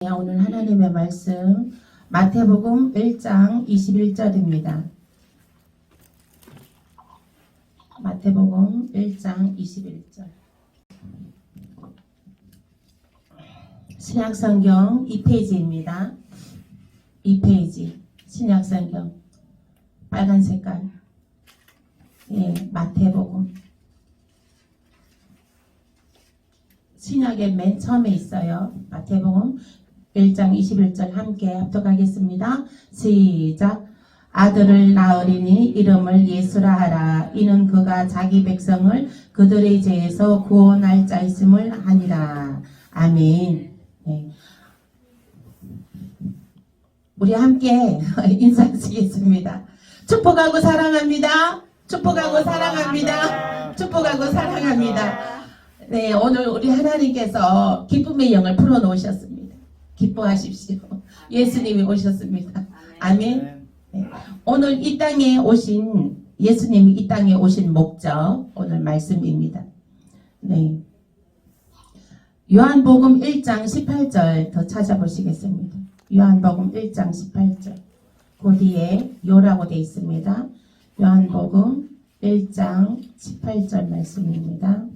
네, 오늘 하나님의 말씀 마태복음 1장 21절입니다. 마태복음 1장 21절. 신약성경 2페이지입니다. 2페이지 신약성경 빨간 색깔. 예, 마태복음. 신약의 맨 처음에 있어요. 마태복음 1장 21절 함께 합독하겠습니다. 시작. 아들을 낳으리니 이름을 예수라 하라. 이는 그가 자기 백성을 그들의 죄에서 구원할 자있음을 하니라. 아멘. 네. 우리 함께 인사드리겠습니다. 축복하고 사랑합니다. 축복하고 사랑합니다. 축복하고 사랑합니다. 네, 오늘 우리 하나님께서 기쁨의 영을 풀어 놓으셨습니다. 기뻐하십시오. 예수님이 오셨습니다. 아멘. 네. 오늘 이 땅에 오신 예수님이 이 땅에 오신 목적 오늘 말씀입니다. 네. 요한복음 1장 18절 더 찾아보시겠습니다. 요한복음 1장 18절. 그 뒤에 요라고 되어 있습니다. 요한복음 1장 18절 말씀입니다.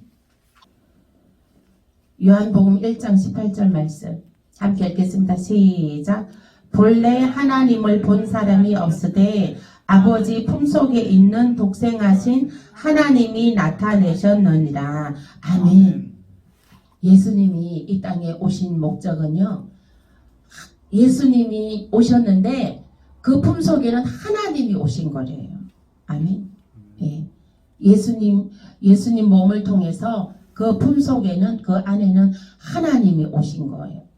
요한복음 1장 18절 말씀 함께 읽겠습니다. 시작. 본래 하나님을 본 사람이 없으되 아버지 품속에 있는 독생하신 하나님이 나타내셨느니라. 아멘. 예수님이 이 땅에 오신 목적은요. 예수님이 오셨는데 그 품속에는 하나님이 오신 거래요. 아멘. 예. 예수님 예수님 몸을 통해서 그 품속에는 그 안에는 하나님이 오신 거예요.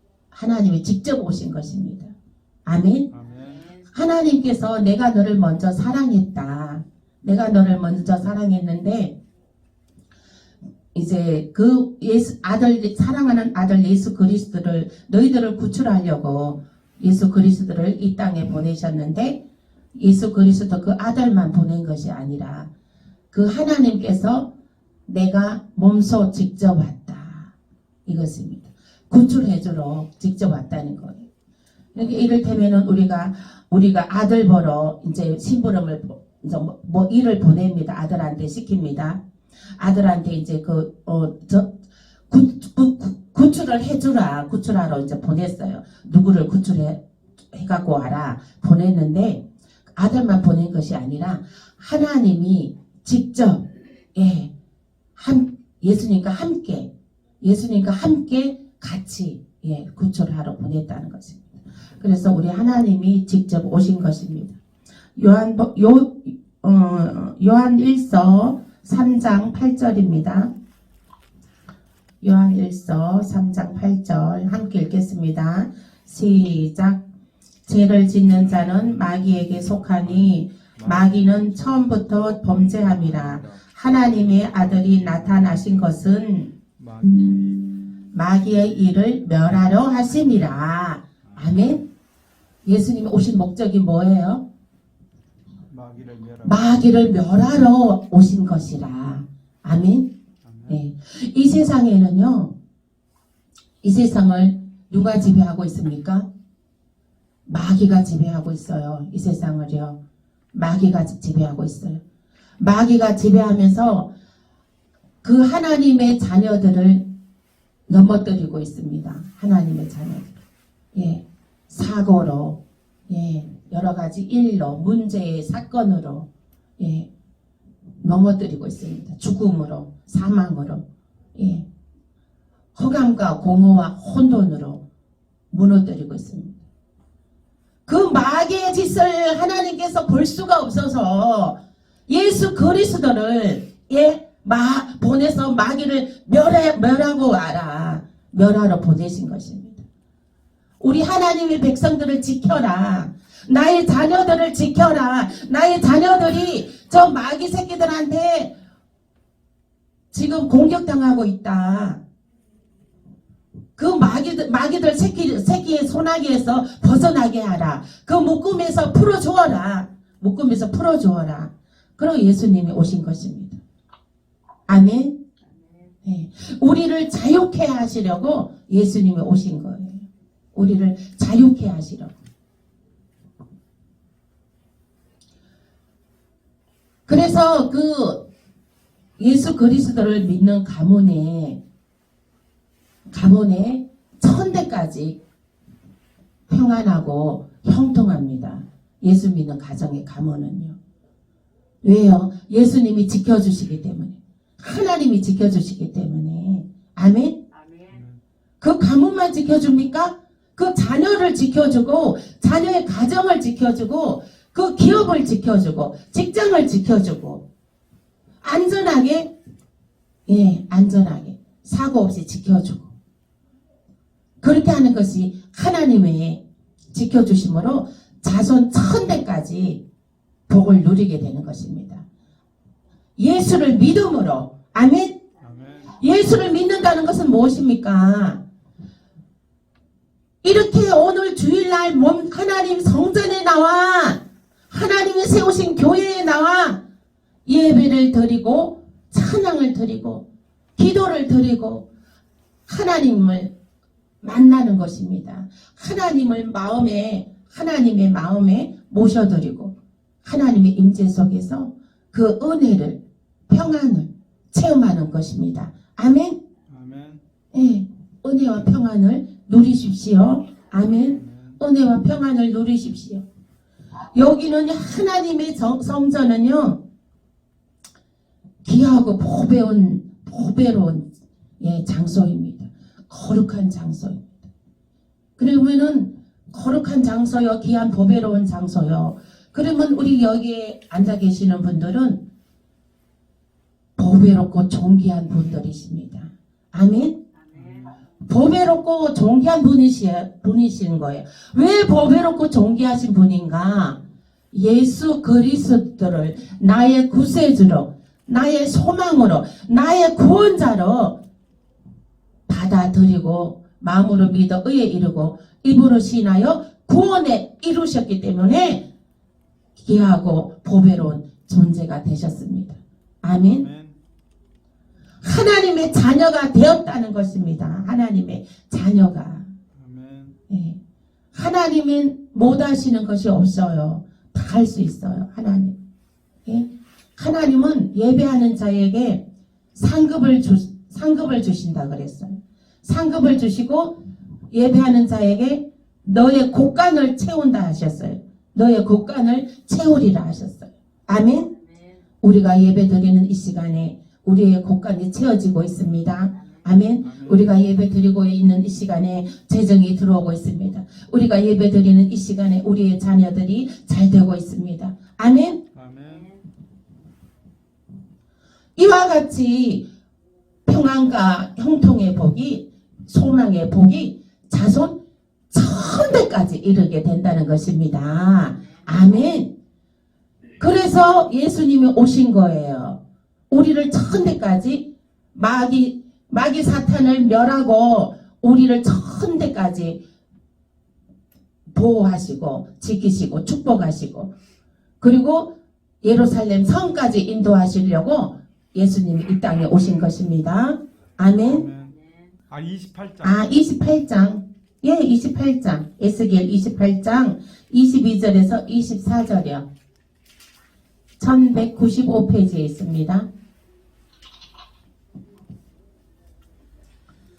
하나님이 직접 오신 것입니다. 아멘. 하나님께서 내가 너를 먼저 사랑했다. 내가 너를 먼저 사랑했는데 이제 그 예수 아들 사랑하는 아들 예수 그리스도를 너희들을 구출하려고 예수 그리스도를 이 땅에 보내셨는데 예수 그리스도 그 아들만 보낸 것이 아니라 그 하나님께서 내가 몸소 직접 왔다. 이것입니다. 구출해주러 직접 왔다는 거예요. 이렇게 이를테면은 우리가 우리가 아들 보러 이제 심부름을 이제 뭐, 뭐 일을 보냅니다. 아들한테 시킵니다. 아들한테 이제 그어저 구출을 해주라 구출하러 이제 보냈어요. 누구를 구출해 해갖고 와라 보냈는데 아들만 보낸 것이 아니라 하나님이 직접 예, 한 예수님과 함께 예수님과 함께 같이 예, 구출하러 보냈다는 것입니다. 그래서 우리 하나님이 직접 오신 것입니다. 요한 요 어, 요한 1서 3장 8절입니다. 요한 1서 3장 8절 함께 읽겠습니다. 시작. 죄를 짓는 자는 마귀에게 속하니 마귀는 처음부터 범죄함이라. 하나님의 아들이 나타나신 것은 마귀 의 일을 멸하려 하심이라. 아멘. 예수님이 오신 목적이 뭐예요? 마귀를 멸하고 마귀를 멸하러 오신 것이라. 아멘. 네. 이 세상에는요, 이 세상을 누가 지배하고 있습니까? 마귀가 지배하고 있어요. 이 세상을요. 마귀가 지배하고 있어요. 마귀가 지배하면서 그 하나님의 자녀들을 넘어뜨리고 있습니다. 하나님의 자녀들. 예. 사고로, 예. 여러 가지 일로, 문제의 사건으로, 예. 넘어뜨리고 있습니다. 죽음으로, 사망으로, 예. 허감과 공허와 혼돈으로 무너뜨리고 있습니다. 그 마귀의 짓을 하나님께서 볼 수가 없어서 예수 그리스도를 예, 마, 보내서 마귀를 멸해, 멸하고 와라. 멸하러 보내신 것입니다. 우리 하나님의 백성들을 지켜라. 나의 자녀들을 지켜라. 나의 자녀들이 저 마귀 새끼들한테 지금 공격당하고 있다. 그 마귀들, 마귀들 새끼, 새끼의 소나기에서 벗어나게 하라. 그 묶음에서 풀어주어라. 묶음에서 풀어주어라. 그리고 예수님이 오신 것입니다. 아멘. 네. 우리를 자유케 하시려고 예수님이 오신 거예요. 우리를 자유케 하시려고. 그래서 그 예수 그리스도를 믿는 가문에 가문에 천대까지 평안하고 형통합니다. 예수 믿는 가정의 가문은요. 왜요? 예수님이 지켜주시기 때문에. 하나님이 지켜주시기 때문에. 아멘? 그 가문만 지켜줍니까? 그 자녀를 지켜주고, 자녀의 가정을 지켜주고, 그 기업을 지켜주고, 직장을 지켜주고, 안전하게, 예, 안전하게, 사고 없이 지켜주고. 그렇게 하는 것이 하나님의 지켜주심으로 자손 천대까지 복을 누리게 되는 것입니다. 예수를 믿음으로, 아멘? 예수를 믿는다는 것은 무엇입니까? 이렇게 오늘 주일날 몸 하나님 성전에 나와 하나님이 세우신 교회에 나와 예배를 드리고 찬양을 드리고 기도를 드리고 하나님을 만나는 것입니다. 하나님을 마음에 하나님의 마음에 모셔드리고 하나님의 임재 속에서 그 은혜를 평안을 체험하는 것입니다. 아멘. 아멘. 예, 은혜와 평안을 누리십시오. 아멘. 은혜와 평안을 누리십시오. 여기는 하나님의 정- 성전은요, 귀하고 보배운, 보배로운, 예, 장소입니다. 거룩한 장소입니다. 그러면은, 거룩한 장소요, 귀한 보배로운 장소요. 그러면 우리 여기에 앉아 계시는 분들은 보배롭고 존귀한 분들이십니다. 아멘. 보배롭고 존귀한 분이시, 분이신 거예요. 왜 보배롭고 존귀하신 분인가? 예수 그리스도를 나의 구세주로, 나의 소망으로, 나의 구원자로 받아들이고 마음으로 믿어 의에 이르고 입으로 신하여 구원에 이루셨기 때문에 귀하고 보배로운 존재가 되셨습니다. 아멘. 하나님의 자녀가 되었다는 것입니다. 하나님의 자녀가. 예. 하나님은 못 하시는 것이 없어요. 다 할 수 있어요. 하나님. 예. 하나님은 예배하는 자에게 상급을 주, 상급을 주신다 그랬어요. 상급을 주시고 예배하는 자에게 너의 곳간을 채운다 하셨어요. 너의 곳간을 채우리라 하셨어요. 아멘. 우리가 예배 드리는 이 시간에 우리의 곳간이 채워지고 있습니다. 아멘. 우리가 예배 드리고 있는 이 시간에 재정이 들어오고 있습니다. 우리가 예배 드리는 이 시간에 우리의 자녀들이 잘 되고 있습니다. 아멘. 아멘. 이와 같이 평안과 형통의 복이 소망의 복이 자손 천대까지 이르게 된다는 것입니다. 아멘. 그래서 예수님이 오신 거예요. 우리를 천대까지 마귀 마귀 사탄을 멸하고 우리를 천대까지 보호하시고 지키시고 축복하시고 그리고 예루살렘 성까지 인도하시려고 예수님이 이 땅에 오신 것입니다. 아멘. 아 28장. 아, 28장. 예, 28장. 에스겔 28장 22절에서 24절이요. 1195페이지에 있습니다.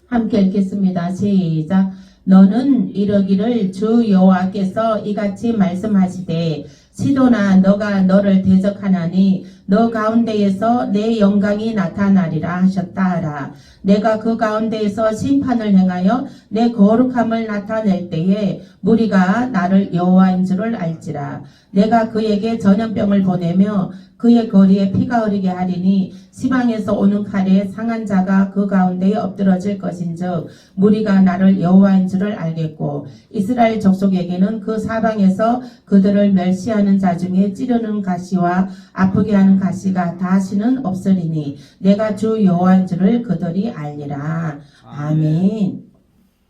함께 읽겠습니다. 시작. 너는 이러기를 주 여호와께서 이같이 말씀하시되 시도나 너가 너를 대적하나니 너 가운데에서 내 영광이 나타나리라 하셨다 하라. 내가 그 가운데에서 심판을 행하여 내 거룩함을 나타낼 때에 무리가 나를 여호와인 줄을 알지라. 내가 그에게 전염병을 보내며 그의 거리에 피가 흐르게 하리니 시방에서 오는 칼에 상한 자가 그 가운데에 엎드러질 것인즉 무리가 나를 여호와인 줄을 알겠고 이스라엘 족속에게는 그 사방에서 그들을 멸시하는 자 중에 찌르는 가시와 아프게 하는 가시가 다시는 없으리니 내가 주 여호와인 줄을 그들이 알리라. 아멘.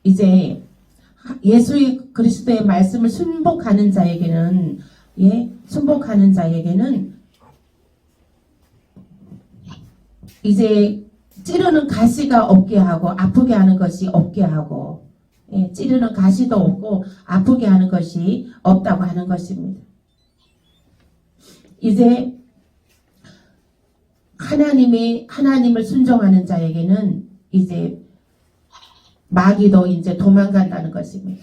이제 예수 그리스도의 말씀을 순복하는 자에게는 예, 순복하는 자에게는 이제 찌르는 가시가 없게 하고 아프게 하는 것이 없게 하고 예, 찌르는 가시도 없고 아프게 하는 것이 없다고 하는 것입니다. 이제 하나님이 하나님을 순종하는 자에게는 이제 마귀도 이제 도망간다는 것입니다.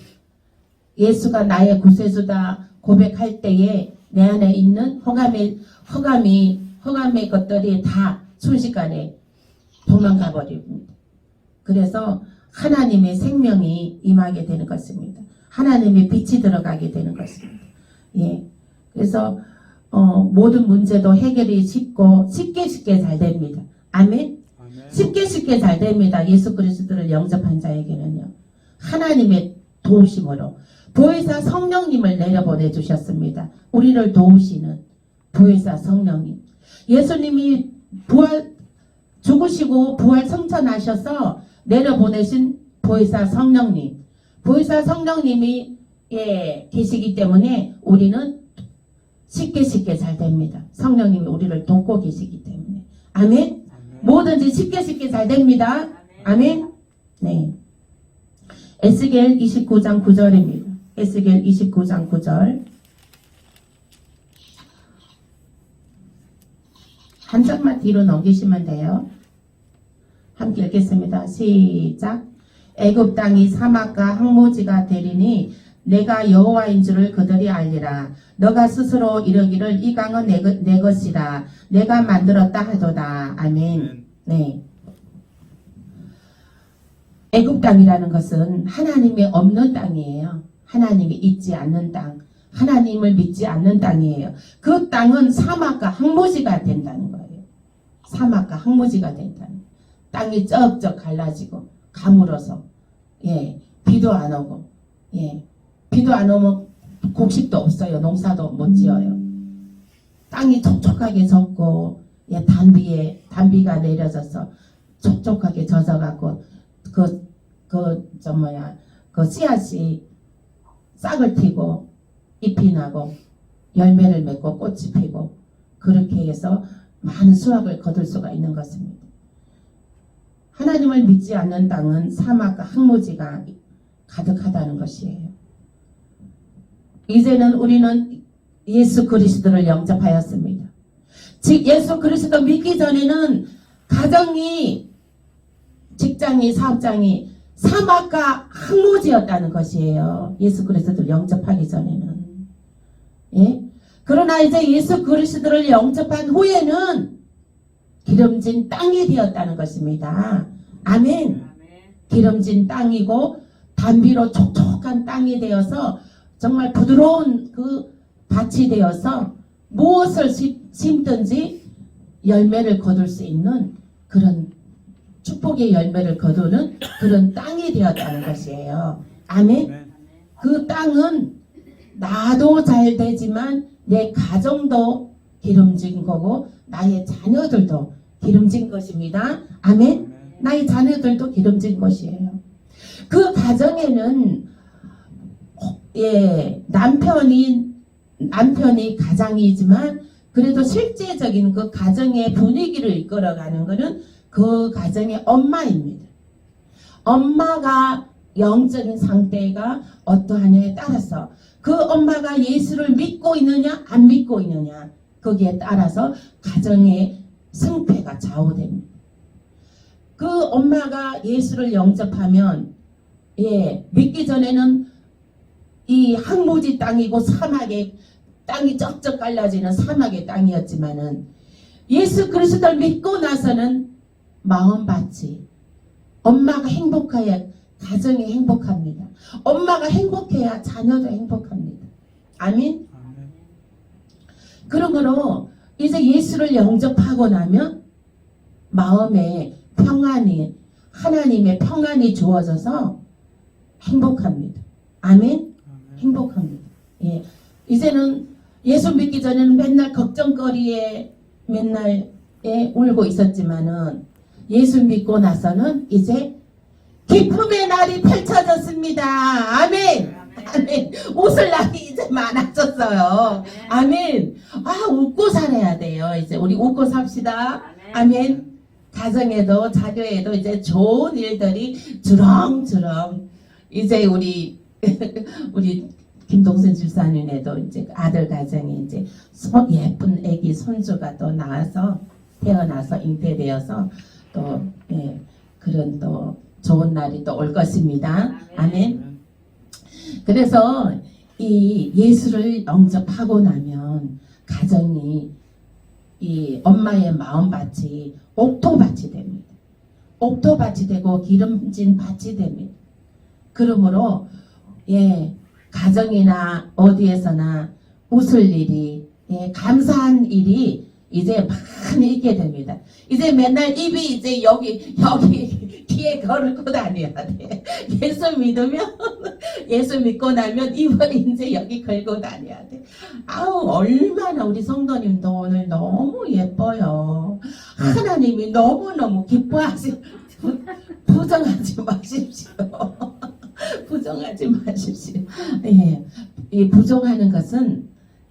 예수가 나의 구세주다 고백할 때에 내 안에 있는 허감의 허감이 허감의 것들이 다 순식간에 도망가 버립니다. 그래서 하나님의 생명이 임하게 되는 것입니다. 하나님의 빛이 들어가게 되는 것입니다. 예. 그래서 어, 모든 문제도 해결이 쉽고 쉽게 쉽게 잘 됩니다. 아멘. 쉽게 쉽게 잘 됩니다. 예수 그리스도를 영접한 자에게는요. 하나님의 도우심으로 보혜사 성령님을 내려보내 주셨습니다. 우리를 도우시는 보혜사 성령님. 예수님이 부활 죽으시고 부활 성천하셔서 내려보내신 보혜사 성령님. 보혜사 성령님이 예, 계시기 때문에 우리는 쉽게 쉽게 잘 됩니다. 성령님이 우리를 돕고 계시기 때문에. 아멘. 뭐든지 쉽게 쉽게 잘 됩니다. 아멘. 네. 에스겔 29장 9절입니다. 에스겔 29장 9절. 한 장만 뒤로 넘기시면 돼요. 함께 읽겠습니다. 시작. 애굽 땅이 사막과 항모지가 되리니 내가 여호와인 줄을 그들이 알리라. 너가 스스로 이르기를 이 강은 내, 것- 내 것이다. 내가 만들었다 하도다. 아멘. 네. 애굽 땅이라는 것은 하나님이 없는 땅이에요. 하나님이 있지 않는 땅. 하나님을 믿지 않는 땅이에요. 그 땅은 사막과 항모지가 된다는 거예요. 사막과 항모지가 된다는 거예요. 땅이 쩍쩍 갈라지고 가물어서 예 비도 안 오고 예 비도 안 오면 곡식도 없어요. 농사도 못 지어요. 땅이 촉촉하게 젖고 예, 단비에 단비가 내려져서 촉촉하게 젖어갖고 그그저 뭐야 그 씨앗이 싹을 튀고 잎이 나고 열매를 맺고 꽃이 피고 그렇게 해서 많은 수확을 거둘 수가 있는 것입니다. 하나님을 믿지 않는 땅은 사막과 항모지가 가득하다는 것이에요. 이제는 우리는 예수 그리스도를 영접하였습니다. 즉 예수 그리스도 믿기 전에는 가정이 직장이 사업장이 사막과 항모지였다는 것이에요. 예수 그리스도를 영접하기 전에는 예? 그러나 이제 예수 그리스도를 영접한 후에는 기름진 땅이 되었다는 것입니다. 아멘. 기름진 땅이고 단비로 촉촉한 땅이 되어서 정말 부드러운 그 밭이 되어서 무엇을 심- 심든지 열매를 거둘 수 있는 그런 축복의 열매를 거두는 그런 땅이 되었다는 것이에요. 아멘. 그 땅은 나도 잘 되지만 내 가정도 기름진 거고 나의 자녀들도 기름진 것입니다. 아멘. 나의 자녀들도 기름진 것이에요. 그 가정에는 예 남편이 남편이 가장이지만 그래도 실제적인 그 가정의 분위기를 이끌어가는 것은 그 가정의 엄마입니다. 엄마가 영적인 상태가 어떠하냐에 따라서 그 엄마가 예수를 믿고 있느냐 안 믿고 있느냐 거기에 따라서 가정의 승패가 좌우됩니다. 그 엄마가 예수를 영접하면 예 믿기 전에는 이 항모지 땅이고 사막의 땅이 쩍쩍 갈라지는 사막의 땅이었지만은 예수 그리스도를 믿고 나서는 마음밭이 엄마가 행복해야 가정이 행복합니다. 엄마가 행복해야 자녀도 행복합니다. 아멘. 그러므로 이제 예수를 영접하고 나면 마음에 평안이 하나님의 평안이 주어져서 행복합니다. 아멘. 행복합니다. 예. 이제는 예수 믿기 전에는 맨날 걱정거리에 맨날 예, 울고 있었지만은 예수 믿고 나서는 이제 기쁨의 날이 펼쳐졌습니다. 아멘. 아멘. 웃을 날이 이제 많아졌어요. 아멘. 아, 웃고 살아야 돼요. 이제 우리 웃고 삽시다. 아멘. 가정에도 자녀에도 이제 좋은 일들이 주렁주렁 이제 우리 우리 김동선 집사님네도 이제 아들 가정이 이제 손- 예쁜 아기 손주가 또 나와서 태어나서 잉태되어서 또 예, 그런 또 좋은 날이 또 올 것입니다. 아멘. 그래서 이 예수를 영접하고 나면 가정이 이 엄마의 마음밭이 옥토밭이 됩니다. 옥토밭이 되고 기름진 밭이 됩니다. 그러므로 예 가정이나 어디에서나 웃을 일이 예 감사한 일이 이제 많이 있게 됩니다. 이제 맨날 입이 이제 여기 여기 뒤에 걸고 다녀야 돼. 예수 믿으면 예수 믿고 나면 입을 이제 여기 걸고 다녀야 돼. 아우 얼마나 우리 성도님도 오늘 너무 예뻐요. 하나님이 너무 너무 기뻐하시. 부- 부정하지 마십시오. 부정하지 마십시오. 예, 이 부정하는 것은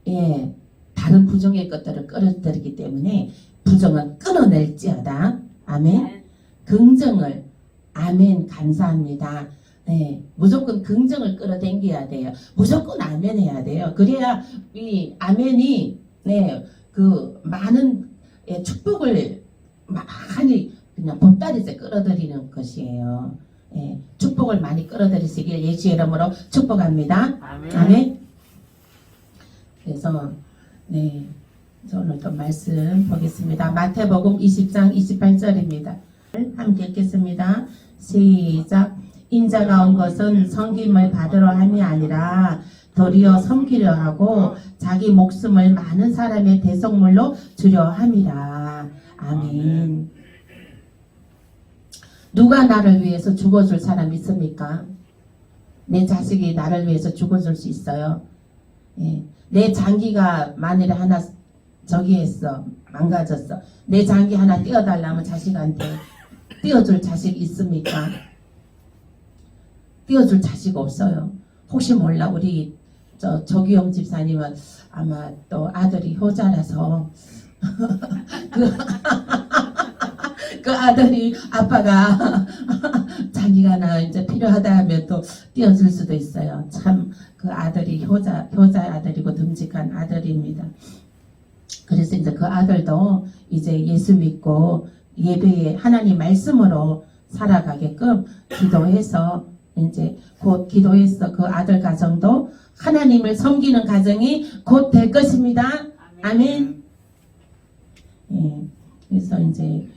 예 다른 부정의 것들을 끌어들이기 때문에 부정은 끊어낼지어다. 아멘. 긍정을 아멘 감사합니다. 네, 무조건 긍정을 끌어당겨야 돼요. 무조건 아멘 해야 돼요. 그래야 이 아멘이 네, 그 많은 예, 축복을 많이 그냥 보따리째 끌어들이는 것이에요. 예, 축복을 많이 끌어들이시길 예수의 이름으로 축복합니다. 아멘. 아멘. 그래서 네. 그래서 오늘 또 말씀 보겠습니다. 마태복음 20장 28절입니다. 함께 읽겠습니다. 시작. 인자가 온 것은 섬김을 받으러 함이 아니라 도리어 섬기려 하고 자기 목숨을 많은 사람의 대속물로 주려 함이라. 아멘. 누가 나를 위해서 죽어줄 사람 있습니까? 내 자식이 나를 위해서 죽어줄 수 있어요. 예. 내 장기가 만일에 하나 저기 했어 망가졌어 내 장기 하나 띄워달라면 자식한테 띄워줄 자식 있습니까? 띄워줄 자식 없어요. 혹시 몰라 우리 저 조기영 집사님은 아마 또 아들이 효자라서 그, 그 아들이 아빠가 자기가 나 이제 필요하다 하면 또 띄워줄 수도 있어요. 참 그 아들이 효자 효자 아들이고 듬직한 아들입니다. 그래서 이제 그 아들도 이제 예수 믿고 예배에 하나님 말씀으로 살아가게끔 기도해서 이제 곧 기도해서 그 아들 가정도 하나님을 섬기는 가정이 곧 될 것입니다. 아멘. 예. 그래서 이제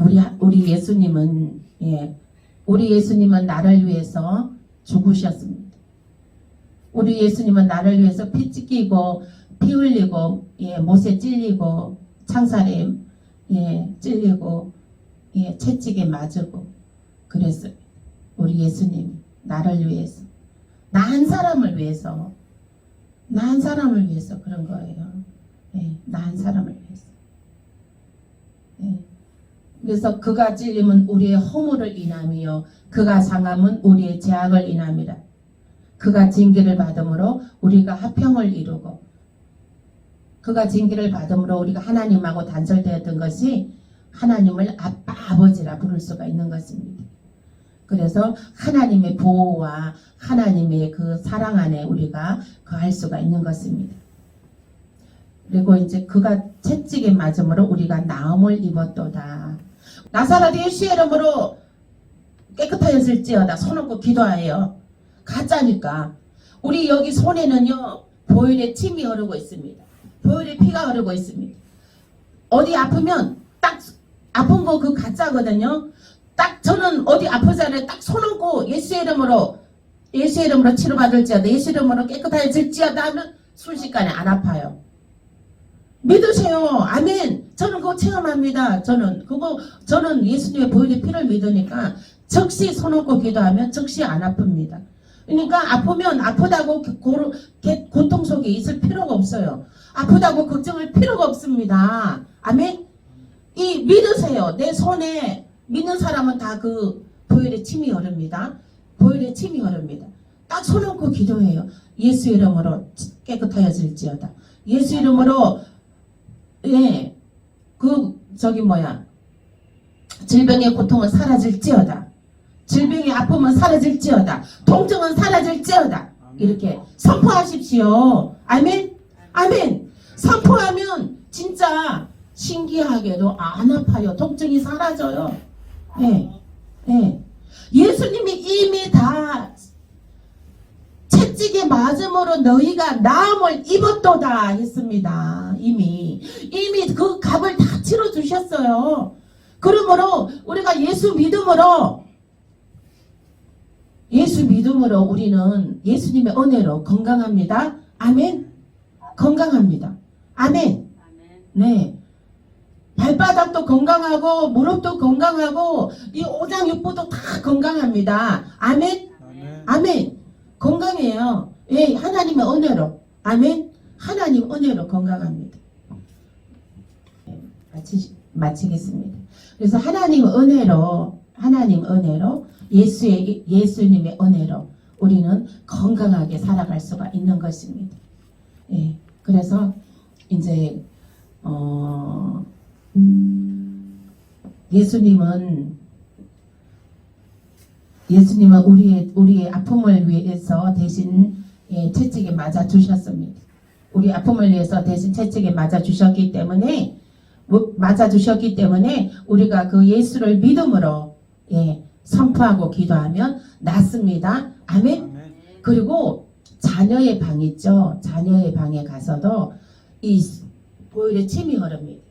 우리 우리 예수님은 예. 우리 예수님은 나를 위해서 죽으셨습니다. 우리 예수님은 나를 위해서 피 찢기고 피 흘리고 예, 못에 찔리고 창살에 예, 찔리고 예, 채찍에 맞고 그랬어요. 우리 예수님 나를 위해서 나 한 사람을 위해서 나 한 사람을 위해서 그런 거예요. 예, 나 한 사람을 위해서. 예. 그래서 그가 찔림은 우리의 허물을 인함이요 그가 상함은 우리의 죄악을 인함이라. 그가 징계를 받음으로 우리가 화평을 이루고 그가 징계를 받음으로 우리가 하나님하고 단절되었던 것이 하나님을 아빠 아버지라 부를 수가 있는 것입니다. 그래서 하나님의 보호와 하나님의 그 사랑 안에 우리가 거할 수가 있는 것입니다. 그리고 이제 그가 채찍에 맞음으로 우리가 나음을 입었도다. 나사렛 예수의 이름으로 깨끗하였을지어다 손 얹고 기도하여 가짜니까 우리 여기 손에는요 보혈의 침이 흐르고 있습니다. 보혈의 피가 흐르고 있습니다. 어디 아프면 딱 아픈 거 그 가짜거든요. 딱 저는 어디 아프잖아요. 딱손 얹고 예수의 이름으로 예수의 이름으로 치료받을지어다. 예수 이름으로 깨끗해질지어다 하면 순식간에 안 아파요. 믿으세요. 아멘. 저는 그거 체험합니다. 저는 그거 저는 예수님의 보혈의 피를 믿으니까 즉시 손 얹고 기도하면 즉시 안 아픕니다. 그러니까 아프면 아프다고 고, 고통 속에 있을 필요가 없어요. 아프다고 걱정할 필요가 없습니다. 아멘. 이 믿으세요. 내 손에 믿는 사람은 다 그 보혈의 침이 흐릅니다. 보혈의 침이 흐릅니다. 딱 손 얹고 기도해요. 예수 이름으로 깨끗하여질지어다. 예수 이름으로 예, 그 저기 뭐야 질병의 고통은 사라질지어다. 질병의 아픔은 사라질지어다. 통증은 사라질지어다. 이렇게 선포하십시오. 아멘. 아멘. 선포하면 진짜 신기하게도 안 아파요. 통증이 사라져요. 예. 예. 예수님이 이미 다 채찍에 맞음으로 너희가 나음을 입었도다 했습니다. 이미 이미 그 값을 다 치러 주셨어요. 그러므로 우리가 예수 믿음으로 예수 믿음으로 우리는 예수님의 은혜로 건강합니다. 아멘. 건강합니다. 아멘. 네. 발바닥도 건강하고 무릎도 건강하고 이 오장육부도 다 건강합니다. 아멘. 아멘. 아멘. 건강해요. 예, 하나님의 은혜로. 아멘. 하나님 은혜로 건강합니다. 예, 마치, 마치겠습니다. 그래서 하나님 은혜로, 하나님 은혜로, 예수의, 예수님의 은혜로 우리는 건강하게 살아갈 수가 있는 것입니다. 예, 그래서 이제, 어, 예수님은 예수님은 우리의 우리의 아픔을 위해서 대신 예, 채찍에 맞아 주셨습니다. 우리 아픔을 위해서 대신 채찍에 맞아 주셨기 때문에 뭐, 맞아 주셨기 때문에 우리가 그 예수를 믿음으로 예, 선포하고 기도하면 낫습니다. 아멘. 아멘. 그리고 자녀의 방 있죠. 자녀의 방에 가서도 이 보혈의 침이 흐릅니다.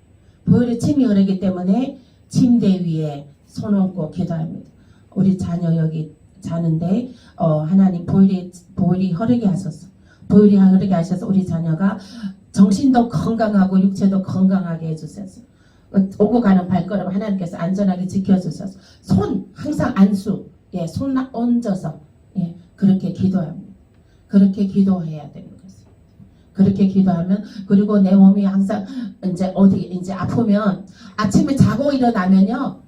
보혈의 침이 흐르기 때문에 침대 위에 손 얹고 기도합니다. 우리 자녀 여기 자는데 어, 하나님 보혈이 보혈이 흐르게 하소서. 보혈이 흐르게 하셔서 우리 자녀가 정신도 건강하고 육체도 건강하게 해주셔서 어, 오고 가는 발걸음 하나님께서 안전하게 지켜주셔서 손 항상 안수 예, 손 얹어서 예, 그렇게 기도합니다. 그렇게 기도해야 되는 것입니다. 그렇게 기도하면 그리고 내 몸이 항상 이제 어디 이제 아프면 아침에 자고 일어나면요.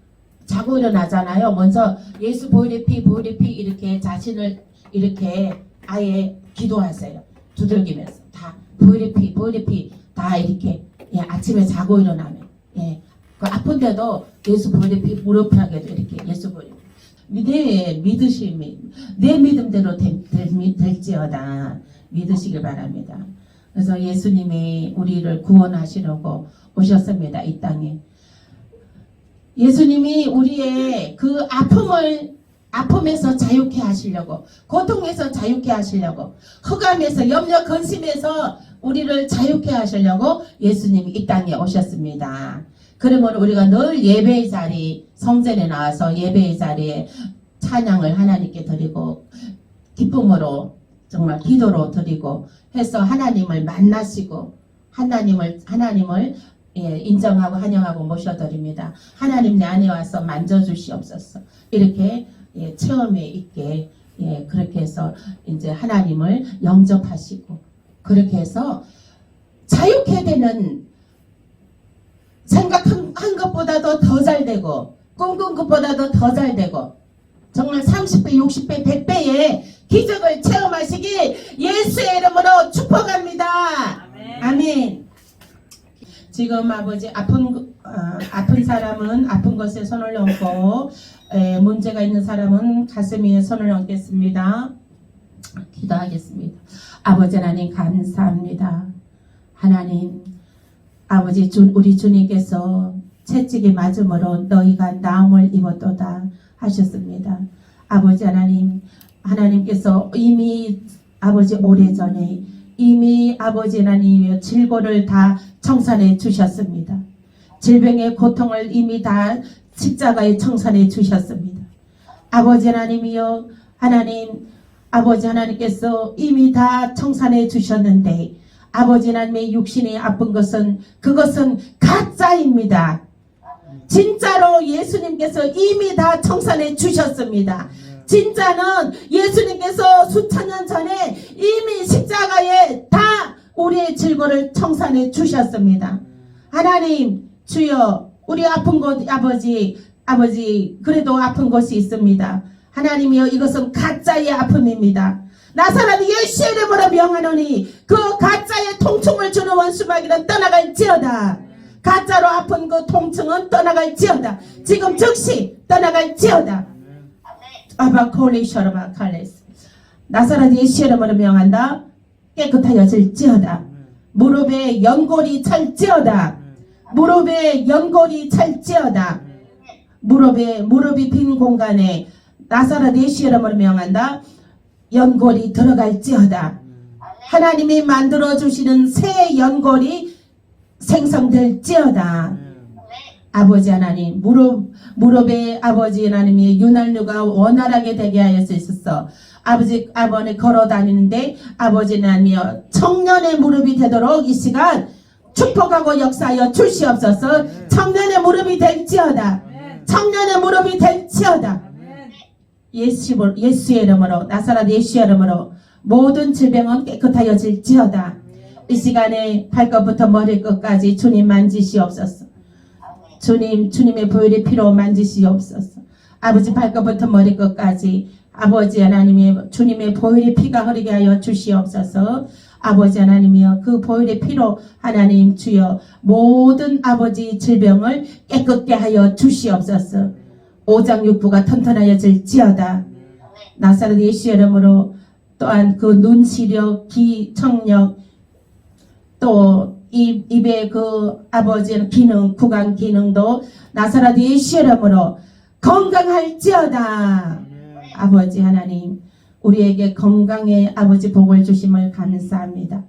자고 일어나잖아요. 먼저 예수 보혈의 피 보혈의 피 이렇게 자신을 이렇게 아예 기도하세요. 두들기면서 다 보혈의 피 보혈의 피다 이렇게 예, 아침에 자고 일어나면 예. 그 아픈데도 예수 보혈의 피 무릎하게도 이렇게 예수 보혈의 피. 내 믿으심이 내 믿음대로 될, 될, 될지어다 믿으시길 바랍니다. 그래서 예수님이 우리를 구원하시려고 오셨습니다. 이 땅에. 예수님이 우리의 그 아픔을 아픔에서 자유케 하시려고 고통에서 자유케 하시려고 흑암에서 염려 근심에서 우리를 자유케 하시려고 예수님이 이 땅에 오셨습니다. 그러므로 우리가 늘 예배의 자리 성전에 나와서 예배의 자리에 찬양을 하나님께 드리고 기쁨으로 정말 기도로 드리고 해서 하나님을 만나시고 하나님을 하나님을 예, 인정하고 환영하고 모셔드립니다. 하나님 내 안에 와서 만져주시옵소서. 이렇게 예, 체험에 있게 예, 그렇게 해서 이제 하나님을 영접하시고 그렇게 해서 자유케 되는 생각한 한 것보다도 더 잘 되고 꿈꾼 것보다도 더 잘 되고 정말 30배, 60배, 100배의 기적을 체험하시기 예수의 이름으로 축복합니다. 아멘. 지금 아버지 아픈 그- 어, 아픈 사람은 아픈 것에 손을 얹고 에, 문제가 있는 사람은 가슴 위에 손을 얹겠습니다. 기도하겠습니다. 아버지 하나님 감사합니다. 하나님 아버지 주, 우리 주님께서 채찍에 맞음으로 너희가 나음을 입었도다 하셨습니다. 아버지 하나님 하나님께서 이미 아버지 오래전에 이미 아버지 하나님의 질고를 다 청산해 주셨습니다. 질병의 고통을 이미 다 십자가에 청산해 주셨습니다. 아버지 하나님이여 하나님 아버지 하나님께서 이미 다 청산해 주셨는데 아버지 하나님의 육신이 아픈 것은 그것은 가짜입니다. 진짜로 예수님께서 이미 다 청산해 주셨습니다. 진짜는 예수님께서 수천 년 전에 이미 십자가에 다 우리의 질고를 청산해 주셨습니다. 하나님 주여 우리 아픈 곳 아버지 아버지 그래도 아픈 곳이 있습니다. 하나님이여 이것은 가짜의 아픔입니다. 나사렛 예수의 이름으로 명하노니 그 가짜의 통증을 주는 원수마귀는 떠나갈지어다. 가짜로 아픈 그 통증은 떠나갈지어다. 지금 즉시 떠나갈지어다. 아바콜리 셔르마 칼레스 나사렛 예수 이름으로 명한다 깨끗하여질지어다. 무릎에 연골이 찰지어다. 무릎에 연골이 찰지어다. 무릎에 무릎이 빈 공간에 나사렛 예수 이름으로 명한다 연골이 들어갈지어다. 하나님이 만들어 주시는 새 연골이 생성될지어다 아버지 하나님 무릎 무릎에 아버지 하나님이 윤활유가 원활하게 되게 하였소서 아버지 아버지 걸어 다니는데 아버지 하나님이여 청년의 무릎이 되도록 이 시간 축복하고 역사하여 주시옵소서. 청년의 무릎이 될지어다. 청년의 무릎이 될지어다. 예수 예수의 이름으로 나사렛 예수의 이름으로 모든 질병은 깨끗하여질지어다. 이 시간에 발끝부터 머리끝까지 주님 만지시옵소서 주님, 주님의 보혈의 피로 만지시옵소서. 아버지 발끝부터 머리끝까지 아버지 하나님의 주님의 보혈의 피가 흐르게 하여 주시옵소서. 아버지 하나님이여 그 보혈의 피로 하나님 주여 모든 아버지 질병을 깨끗게 하여 주시옵소서. 오장육부가 튼튼하여질지어다. 나사렛 예수 이름으로 또한 그 눈 시력, 귀 청력 또 입, 입의 그 아버지의 기능, 구강 기능도 나사렛 예수 이름으로 건강할지어다. 아버지 하나님, 우리에게 건강의 아버지 복을 주심을 감사합니다.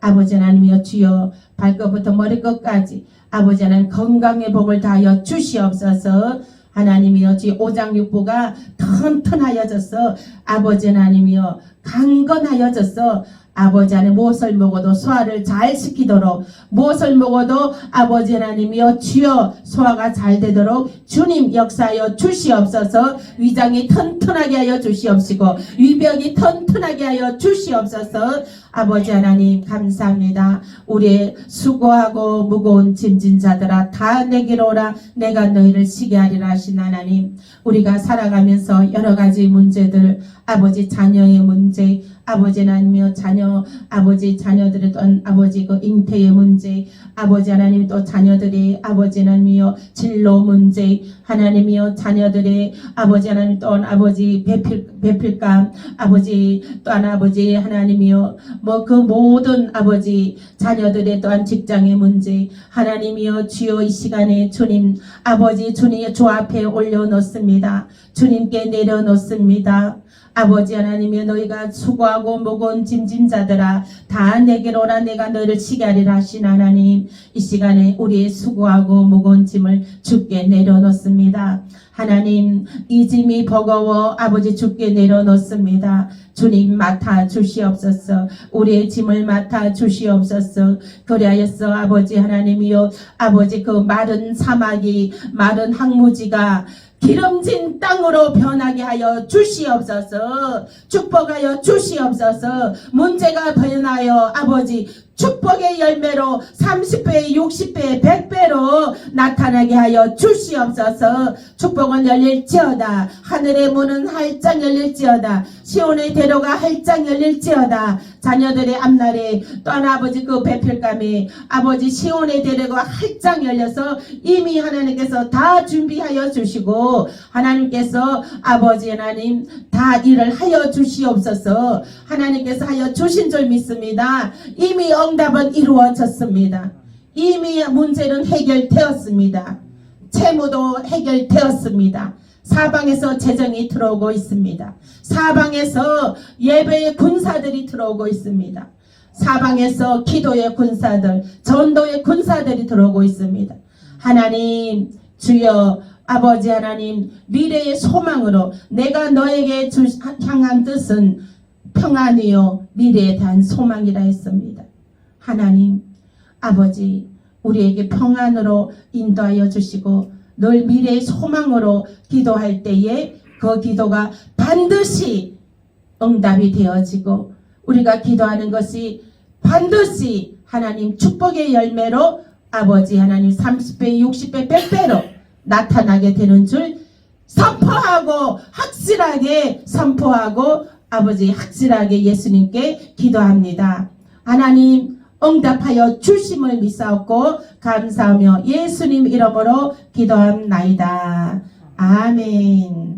아버지 하나님이여 주여 발끝부터 머리끝까지 아버지 하나님 건강의 복을 다하여 주시옵소서. 하나님이여 주 오장육부가 튼튼하여져서 아버지 하나님이여 강건하여져서 아버지 하나님 무엇을 먹어도 소화를 잘 시키도록 무엇을 먹어도 아버지 하나님이여 주여 소화가 잘 되도록 주님 역사하여 주시옵소서. 위장이 튼튼하게 하여 주시옵시고 위벽이 튼튼하게 하여 주시옵소서. 아버지 하나님 감사합니다. 우리의 수고하고 무거운 짐진 자들아 다 내게로 오라. 내가 너희를 쉬게 하리라 하신 하나님. 우리가 살아가면서 여러 가지 문제들 아버지 자녀의 문제 아버지 하나님이여 자녀 아버지 자녀들의 또한 아버지 그 잉태의 문제 아버지 하나님 또 자녀들의 아버지 하나님이여 진로 문제 하나님이여 자녀들의 아버지 하나님 또한 아버지 배필 배필감 아버지 또한 아버지 하나님이여 뭐 그 모든 아버지 자녀들의 또한 직장의 문제 하나님이여 주여 이 시간에 주님 아버지 주님의 주 앞에 올려놓습니다. 주님께 내려놓습니다 아버지 하나님이여 너희가 수고하고 무거운 짐진 자들아 다 내게로 오라 내가 너희를 쉬게 하리라 하신 하나님 이 시간에 우리의 수고하고 무거운 짐을 주께 내려놓습니다. 하나님 이 짐이 버거워 아버지 주께 내려놓습니다. 주님 맡아 주시옵소서. 우리의 짐을 맡아 주시옵소서. 그리하여서 아버지 하나님이여 아버지 그 마른 사막이 마른 항무지가 기름진 땅으로 변하게 하여 주시옵소서. 축복하여 주시옵소서. 문제가 변하여 아버지 축복의 열매로 30배, 60배, 100배로 나타나게 하여 주시옵소서. 축복은 열릴지어다. 하늘의 문은 활짝 열릴지어다. 시온의 대로가 활짝 열릴지어다. 자녀들의 앞날에 또한 아버지 그 배필감에 아버지 시온의 대로가 활짝 열려서 이미 하나님께서 다 준비하여 주시고 하나님께서 아버지 하나님 다 일을 하여 주시옵소서. 하나님께서 하여 주신 줄 믿습니다. 이미 응답은 이루어졌습니다. 이미 문제는 해결되었습니다. 채무도 해결되었습니다. 사방에서 재정이 들어오고 있습니다. 사방에서 예배의 군사들이 들어오고 있습니다. 사방에서 기도의 군사들 전도의 군사들이 들어오고 있습니다. 하나님 주여 아버지 하나님 미래의 소망으로 내가 너에게 주, 향한 뜻은 평안이요 미래에 대한 소망이라 했습니다. 하나님 아버지 우리에게 평안으로 인도하여 주시고 늘 미래의 소망으로 기도할 때에 그 기도가 반드시 응답이 되어지고 우리가 기도하는 것이 반드시 하나님 축복의 열매로 아버지 하나님 30배, 60배, 100배로 나타나게 되는 줄 선포하고 확실하게 선포하고 아버지 확실하게 예수님께 기도합니다. 하나님 응답하여 주심을 믿사옵고 감사하며 예수님 이름으로 기도합나이다. 아멘.